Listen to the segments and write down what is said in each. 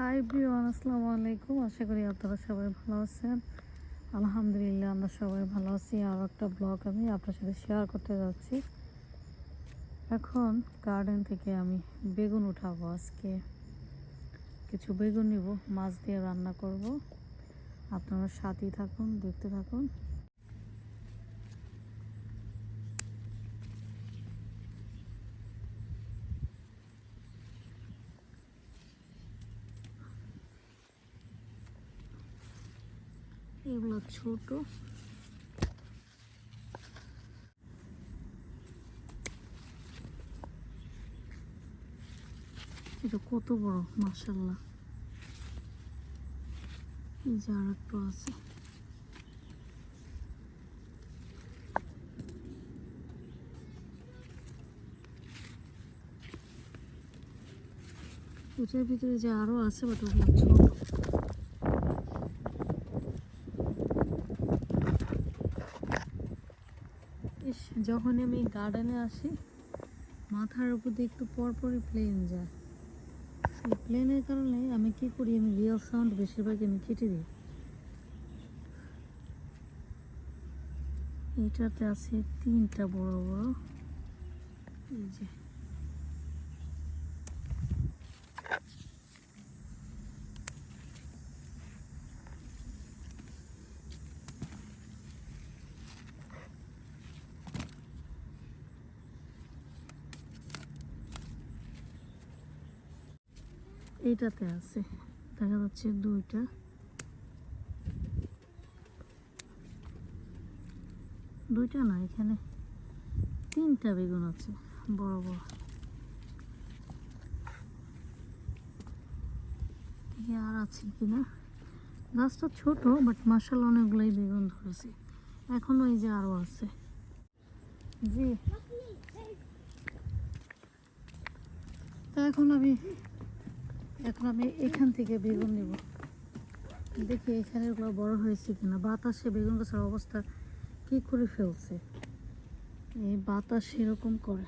High ব্রিওয়ান আসসালামু আলাইকুম। আশা করি আপনারা সবাই ভালো আছেন। আলহামদুলিল্লাহ, আমরা সবাই ভালো আছি। আর একটা ব্লগ আমি আপনার সাথে শেয়ার করতে যাচ্ছি। এখন গার্ডেন থেকে আমি বেগুন উঠাবো আজকে। কিছু বেগুন নিব, মাছ দিয়ে রান্না করব। আপনারা সাথেই থাকুন, দেখতে থাকুন। এগুলো ছোট। এটা কত বড় মাসাল্লাহ এই যে আর একটু আছে। এটার ভিতরে যে আরও আছে বাট ওগুলো ছোট। যখন আমি গার্ডেনে আসি, মাথার উপর দিয়ে একটু পরপরই প্লেন যায়। সেই প্লেনের কারণে আমি কি করি, আমি রিয়েল সাউন্ড বেশিরভাগ আমি কেটে দিই। এটাতে আছে তিনটা বড় বড়, এই যে। এইটাতে আছে। দেখা যাচ্ছে দুইটা। দুইটা না এখানে। তিনটা বেগুন আছে, বড় বড়। আর আছে কিনা? গাছটা ছোট বাট মার্শাল অনেকগুলোই বেগুন ধরেছে। এখনও এই যে আরও আছে। জি। তা এখন আমি এখন আমি এখান থেকে বেগুন নিব। দেখি এখানে ওগুলো বড় হয়েছে কিনা। বাতাসে বেগুন গাছের অবস্থা কি করে ফেলছে? এই বাতাস এরকম করে।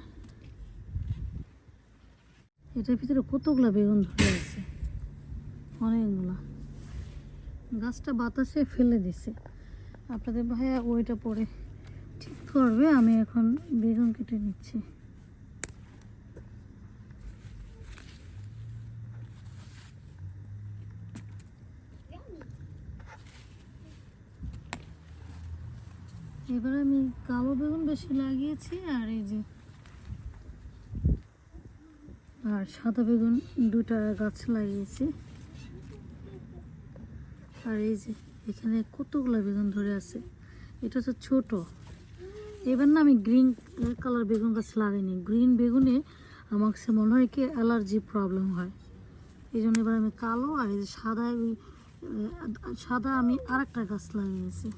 এটার ভিতরে কতগুলা বেগুন ধরে আছে? অনেকগুলা। গাছটা বাতাসে ফেলে দিছে। আপনাদের ভাইয়া ওইটা পরে ঠিক করবে। আমি এখন বেগুন কেটে নিচ্ছি। এবার আমি কালো বেগুন বেশি লাগিয়েছি, আর এই যে আর সাদা বেগুন দুটা গাছ লাগিয়েছি। আর এই যে এখানে কতগুলো বেগুন ধরে আছে, এটা তো ছোট। এবার না আমি গ্রিন কালার বেগুন গাছ লাগাইনি, গ্রিন বেগুনে আমার কাছে মনে হয় কি অ্যালার্জি প্রবলেম হয়। এই জন্য এবার আমি কালো আর এই যে সাদা সাদা আমি আরেকটা গাছ লাগিয়েছি।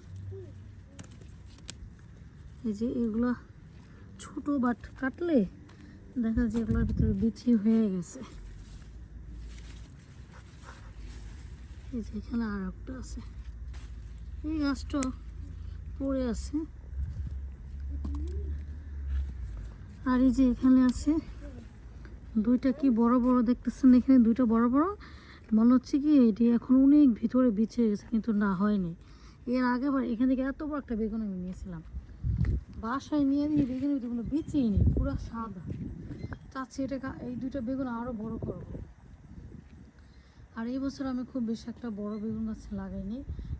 এই যে এগুলো ছোট বাট কাটলে দেখা যায় এগুলোর ভিতরে বিচি হয়ে গেছে। এই যে এখানে আর একটা আছে। এই গাছটা পড়ে আছে। আর এই যে এখানে আছে দুইটা কি বড় বড় দেখতেছেন এখানে? দুইটা বড় বড়। মনে হচ্ছে কি এটি এখন অনেক ভিতরে বিছে গেছে, কিন্তু না হয়নি। এর আগেবার এখান থেকে এত বড় একটা বেগুন আমি নিয়েছিলাম। বাসায় নিয়ে দিয়ে বেগুন কোনো বেঁচেই পুরো সাদা। চাচ্ছি এটা এই দুইটা বেগুন আরও বড় করব। আর এই বছর আমি খুব বেশি একটা বড় বেগুন গাছ লাগাইনি,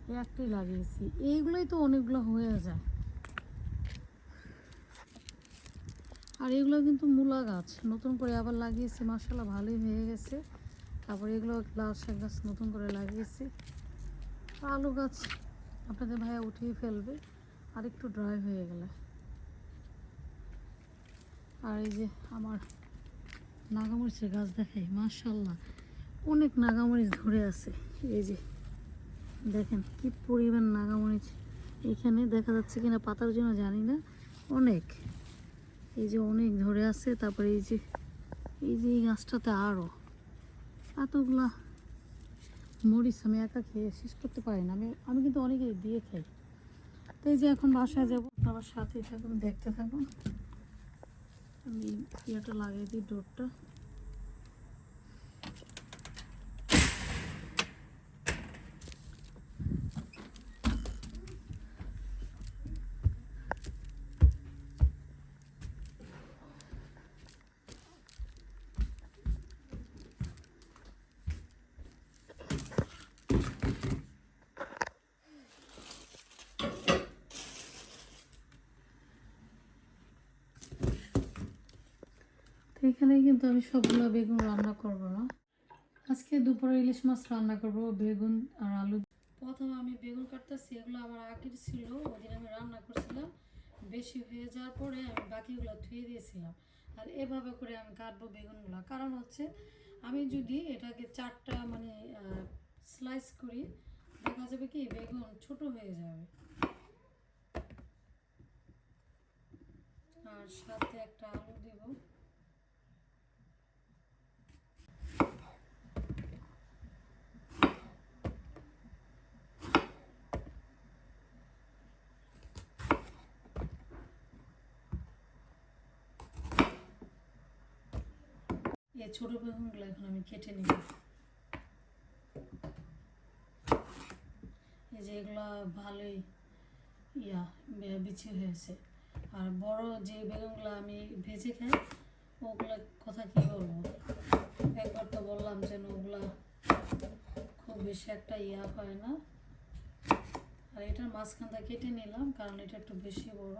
এই একটাই লাগিয়েছি। এইগুলোই তো অনেকগুলো হয়ে যায়। আর এগুলো কিন্তু মূলা গাছ, নতুন করে আবার লাগিয়েছি মাসাল্লাহ ভালোই হয়ে গেছে। তারপর এগুলো লাল শাক গাছ নতুন করে লাগিয়েছি। আলু গাছ আপনাদের ভাইয়া উঠিয়ে ফেলবে, আর একটু ড্রাই হয়ে গেলে। আর এই যে আমার নাগামরিচের গাছ দেখাই মাশাল্লাহ অনেক নাগামরিচ ধরে আছে। এই যে, দেখেন কি পরিমাণ নাগামরিচ। এখানে দেখা যাচ্ছে কিনা পাতার জন্য জানি না, অনেক। এই যে অনেক ধরে আছে, তারপরে এই যে এই যে এই গাছটাতে আরও এতগুলা মরিচ আমি একা খেয়ে শেষ করতে পারি না। আমি আমি কিন্তু অনেকে দিয়ে খাই। তো এই যে এখন বাসায় যাব আমার সাথে থাকুন, দেখতে থাকুন। আমি ইয়েটা লাগিয়ে দিই ডোরটা এখানে কিন্তু আমি সবগুলো বেগুন রান্না করব না। আজকে দুপুরে ইলিশ মাছ রান্না করব, বেগুন আর আলু। প্রথমে আমি বেগুন কাটতেছি, এগুলো আমার আগের ছিল ওদিন আমি রান্না করছিলাম। বেশি হয়ে যাওয়ার পরে আমি বাকিগুলো ধুয়ে দিয়েছিলাম। আর এভাবে করে আমি কাটবো বেগুনগুলো। কারণ হচ্ছে, আমি যদি এটাকে চারটা মানে স্লাইস করি, দেখা যাবে কি বেগুন ছোট হয়ে যাবে। আর সাথে একটা আলু দেব। এই ছোট বেগুনগুলো এখন আমি কেটে নিব। এই যে এগুলো ভালোই ইয়া বিচি হয়েছে। আর বড় যে বেগুনগুলো আমি ভেজে খাই, ওগুলো কথা কি বলব? একবার তো বললাম যে ওগুলা খুব বেশি একটা ইয়া হয় না। আর এটার মাঝখানটা কেটে নিলাম, কারণ এটা একটু বেশি বড়।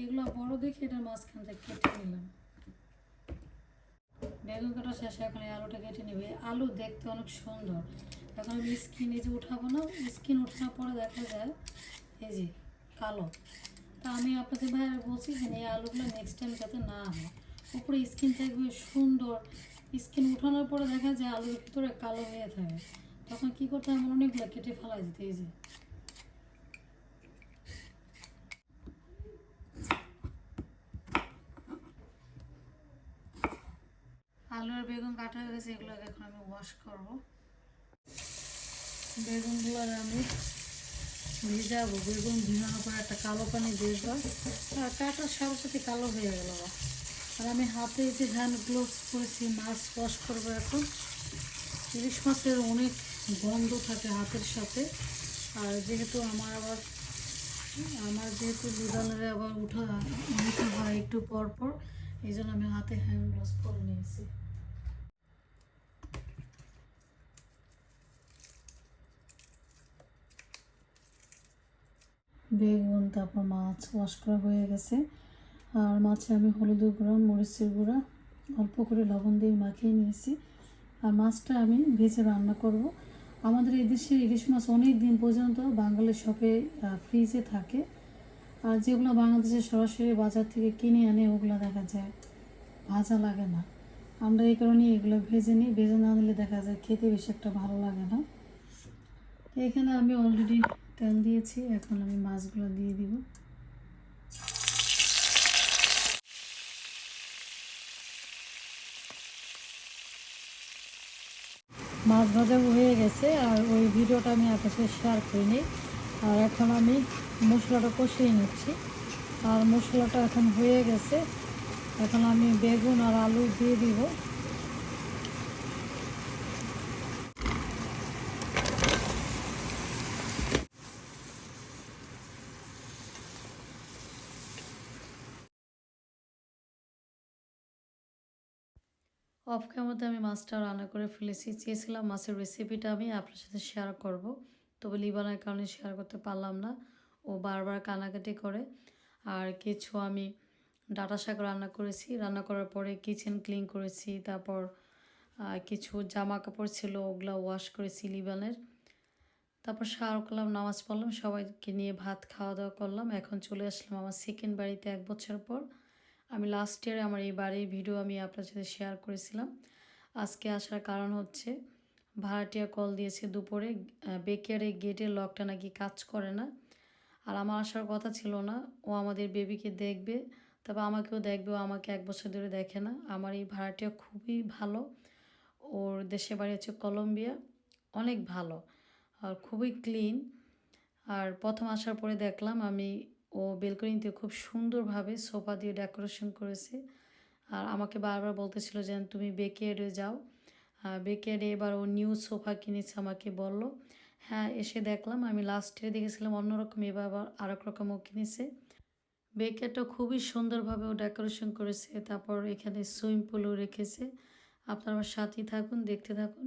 এগুলো বড় দেখে এটার মাঝখানটা কেটে নিলাম। বেগুন কাটা শেষে, এখন আলুটা কেটে নেবে। আলু দেখতে অনেক সুন্দর। এখন আমি স্কিন, এই যে উঠাবো না, স্কিন ওঠানোর পরে দেখা যায়, এই যে কালো। তা আমি আপনাদের ভাইয়ের বলছি যে, এই আলুগুলো নেক্সট টাইম যাতে না হয়। উপরে স্কিন থাকবে সুন্দর। স্কিন উঠানোর পরে দেখা যায় আলুর ভিতরে কালো হয়ে থাকে। তখন কি করতে হবে আমার অনেকগুলো কেটে ফেলা যেতে, এই যে। আলু বেগুন কাটা হয়ে গেছে এগুলোকে এখন আমি ওয়াশ করব। বেগুনগুলো আমি ভিজাবো। বেগুন ভিজানোর পর একটা কালো পানি ভিজবা আর কাটার সাথে সাথে কালো হয়ে গেল আর আমি হাতে যে হ্যান্ড গ্লোভস পরেছি মাছ ওয়াশ করব এখন। ইলিশ মাছের অনেক গন্ধ থাকে হাতের সাথে। আর যেহেতু আমার আবার, আমার যেহেতু লিভারে আবার উঠা নিতে হয় একটু পর পর এই জন্য আমি হাতে হ্যান্ড গ্লোভস পরে নিয়েছি। বেগুন, তারপর মাছ ওয়াশ করা হয়ে গেছে। আর মাছে আমি হলুদের গুঁড়া, মরিচের গুঁড়া, অল্প করে লবণ দিয়ে মাখিয়ে নিয়েছি। আর মাছটা আমি ভেজে রান্না করব। আমাদের এই দেশে ইলিশ মাছ অনেক দিন পর্যন্ত বাঙালির শপে ফ্রিজে থাকে। আর যেগুলো বাংলাদেশে সরাসরি বাজার থেকে কিনে আনে ওগুলো দেখা যায়, ভাজা লাগে না। আমরা এই কারণে এগুলো ভেজে নিই। ভেজে না নিলে দেখা যায় খেতে বেশি একটা ভালো লাগে না। এখানে আমি অলরেডি তেল দিয়েছি, এখন আমি মাছগুলো দিয়ে দিব। মাছ ভাজা হয়ে গেছে, আর ওই ভিডিওটা আমি আপনার শেয়ার করিনি আর এখন আমি মশলাটা কষিয়ে নিচ্ছি। আর মশলাটা এখন হয়ে গেছে, এখন আমি বেগুন আর আলু দিয়ে দিব। অফ ক্যামেরাতে আমি মাছটা রান্না করে ফেলেছি। চেয়েছিলাম মাছের রেসিপিটা আমি আপনার সাথে শেয়ার করব। তবে লিবানের কারণে শেয়ার করতে পারলাম না। ও বারবার কানাকাটি করে। আর কিছু আমি ডাটা শাক রান্না করেছি। রান্না করার পরে কিচেন ক্লিন করেছি। তারপর কিছু জামা কাপড় ছিল, ওগুলো ওয়াশ করেছি লিবানের। তারপর শাওয়ার করলাম, নামাজ পড়লাম। সবাইকে নিয়ে ভাত খাওয়া দাওয়া করলাম। এখন চলে আসলাম আমার সেকেন্ড বাড়িতে এক বছর পর। আমি লাস্ট ইয়ারে আমার এই বাড়ির ভিডিও আমি আপনার সাথে শেয়ার করেছিলাম। আজকে আসার কারণ হচ্ছে, ভাড়াটিয়া কল দিয়েছে দুপুরে বেকেয়ারে গেটের লকটা নাকি কাজ করে না। আর আমার আসার কথা ছিল না, ও আমাদের বেবিকে দেখবে, তবে আমাকেও দেখবে, ও আমাকে এক বছর ধরে দেখে না। আমার এই ভাড়াটিয়া খুবই ভালো, ওর দেশে বাড়ি হচ্ছে কলম্বিয়া, অনেক ভালো, আর খুবই ক্লিন আর প্রথম আসার পরে দেখলাম আমি ও বেলকনিতে খুব সুন্দরভাবে সোফা দিয়ে ডেকোরেশন করেছে। আর আমাকে বারবার বলতেছিল যে, তুমি বেকেয়ারে যাও। বেকেয়ারে এবার ও নিউ সোফা কিনেছে আমাকে বলল হ্যাঁ এসে দেখলাম। আমি লাস্ট ইয়ারে দেখেছিলাম অন্যরকম, এবার আবার আরেক রকমও কিনেছে। বেকারটা খুবই সুন্দরভাবে ও ডেকোরেশন করেছে। তারপর এখানে সুইমিং পুলও রেখেছে। আপনারা আমার সাথেই থাকুন, দেখতে থাকুন।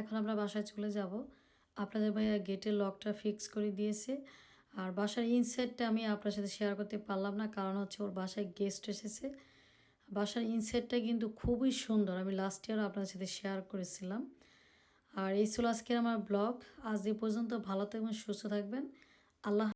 এখন আমরা বাসায় চলে যাব। আপনাদের ভাইয়া গেটের লকটা ফিক্স করে দিয়েছে। আর বাসার ইনসাইডটা আমি আপনার সাথে শেয়ার করতে পারলাম না, কারণ হচ্ছে ওর বাসায় গেস্ট এসেছে। বাসার ইনসাইডটা কিন্তু খুবই সুন্দর, আমি লাস্ট ইয়ার আপনার সাথে শেয়ার করেছিলাম। আর এই ছিল আজকের আমার ব্লগ আজ এ পর্যন্ত ভালো থাকবেন, সুস্থ থাকবেন। আল্লাহ